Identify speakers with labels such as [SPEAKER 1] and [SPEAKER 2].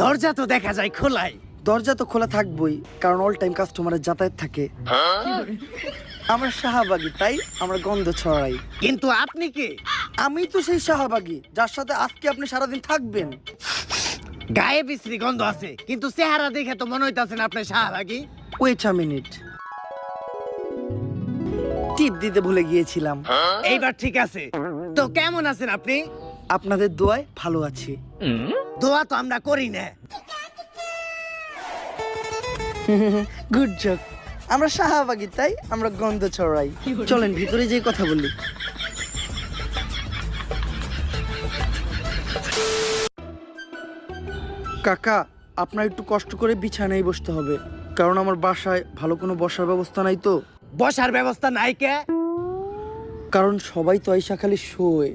[SPEAKER 1] দরজা তো দেখা যায় খোলাই।
[SPEAKER 2] দরজা তো খোলা থাকবই কারণ অল টাইম কাস্টমারের যাতায়াত থাকে। আমরা শাহবাগী তাই আমরা গন্ধ ছড়াই।
[SPEAKER 1] কিন্তু আপনি কি?
[SPEAKER 2] আমি তো সেই শাহবাগী যার সাথে আজকে আপনি সারাদিন থাকবেন।
[SPEAKER 1] গায়ে বিশ্রী গন্ধ আছে কিন্তু চেহারা দেখে তো মনে হইতাছে না আপনি শাহবাগী।
[SPEAKER 2] ওয়েট আ মিনিট টিপ দিতে ভুলে গিয়েছিলাম।
[SPEAKER 1] এইবার ঠিক আছে। তো কেমন আছেন আপনি?
[SPEAKER 2] আপনাদের দোয়ায় ভালো আছি।
[SPEAKER 1] দোয়া তো আমরা করি না।
[SPEAKER 2] গুড জক আমরা শাহবাগী তাই আমরা গন্ধ ছড়াই। চলেন ভিতরে যেই কথা বলি। কাকা আপনার একটু কষ্ট করে বিছানায় বসতে হবে। কারণ আমার বাসায় ভালো কোনো বসার ব্যবস্থা নাই তো?
[SPEAKER 1] বসার ব্যবস্থা নাই কে?
[SPEAKER 2] কারণ সবাই তো আইসা খালি শোয়।